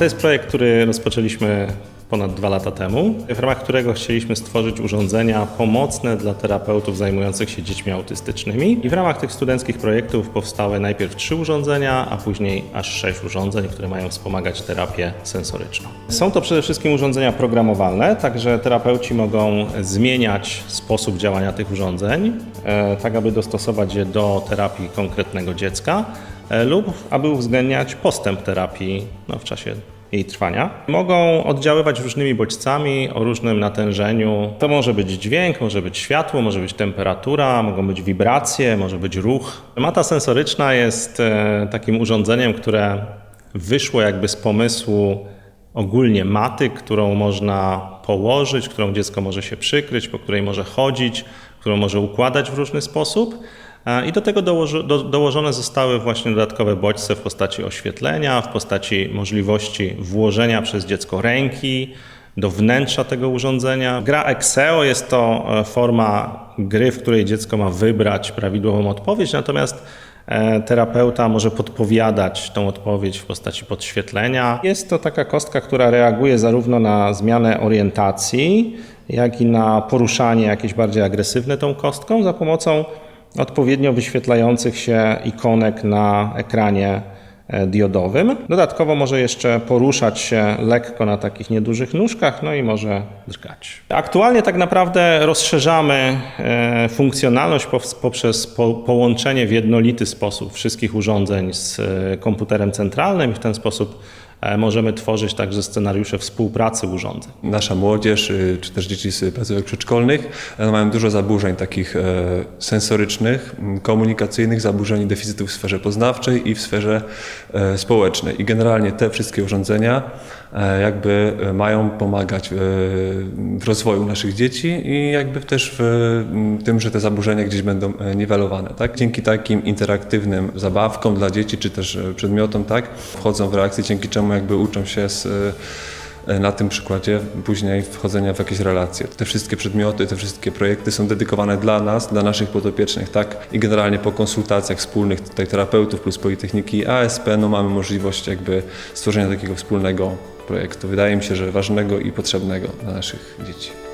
To jest projekt, który rozpoczęliśmy ponad dwa lata temu, w ramach którego chcieliśmy stworzyć urządzenia pomocne dla terapeutów zajmujących się dziećmi autystycznymi. I w ramach tych studenckich projektów powstały najpierw trzy urządzenia, a później aż sześć urządzeń, które mają wspomagać terapię sensoryczną. Są to przede wszystkim urządzenia programowalne, także terapeuci mogą zmieniać sposób działania tych urządzeń, e, tak aby dostosować je do terapii konkretnego dziecka e, lub aby uwzględniać postęp terapii no, w czasie jej trwania. Mogą oddziaływać różnymi bodźcami o różnym natężeniu. To może być dźwięk, może być światło, może być temperatura, mogą być wibracje, może być ruch. Mata sensoryczna jest e, takim urządzeniem, które wyszło jakby z pomysłu ogólnie maty, którą można położyć, którą dziecko może się przykryć, po której może chodzić, którą może układać w różny sposób. E, I do tego do, dołożone zostały właśnie dodatkowe bodźce w postaci oświetlenia, w postaci możliwości włożenia przez dziecko ręki do wnętrza tego urządzenia. Gra Exeo jest to e, forma gry, w której dziecko ma wybrać prawidłową odpowiedź, natomiast terapeuta może podpowiadać tą odpowiedź w postaci podświetlenia. Jest to taka kostka, która reaguje zarówno na zmianę orientacji, jak i na poruszanie jakieś bardziej agresywne tą kostką za pomocą odpowiednio wyświetlających się ikonek na ekranie e, diodowym. Dodatkowo może jeszcze poruszać się lekko na takich niedużych nóżkach, no i może drgać. Aktualnie tak naprawdę rozszerzamy e, funkcjonalność poprzez po, połączenie w jednolity sposób wszystkich urządzeń z e, komputerem centralnym i w ten sposób e, możemy tworzyć także scenariusze współpracy urządzeń. Nasza młodzież, y, czy też dzieci z placówek przedszkolnych e, mają dużo zaburzeń takich e, sensorycznych, komunikacyjnych, zaburzeń i deficytów w sferze poznawczej i w sferze e, społecznej. I generalnie te wszystkie urządzenia e, jakby e, mają pomagać e, w rozwoju naszych dzieci i jakby też w tym, że te zaburzenia gdzieś będą e, niwelowane. Tak? Dzięki takim interaktywnym zabawkom dla dzieci, czy też e, przedmiotom, tak, wchodzą w reakcję, dzięki czemu jakby uczą się z e, na tym przykładzie później wchodzenia w jakieś relacje. Te wszystkie przedmioty, te wszystkie projekty są dedykowane dla nas, dla naszych podopiecznych, tak? I generalnie po konsultacjach wspólnych tutaj terapeutów plus Politechniki ASP, no mamy możliwość jakby stworzenia takiego wspólnego projektu. Wydaje mi się, że ważnego i potrzebnego dla naszych dzieci.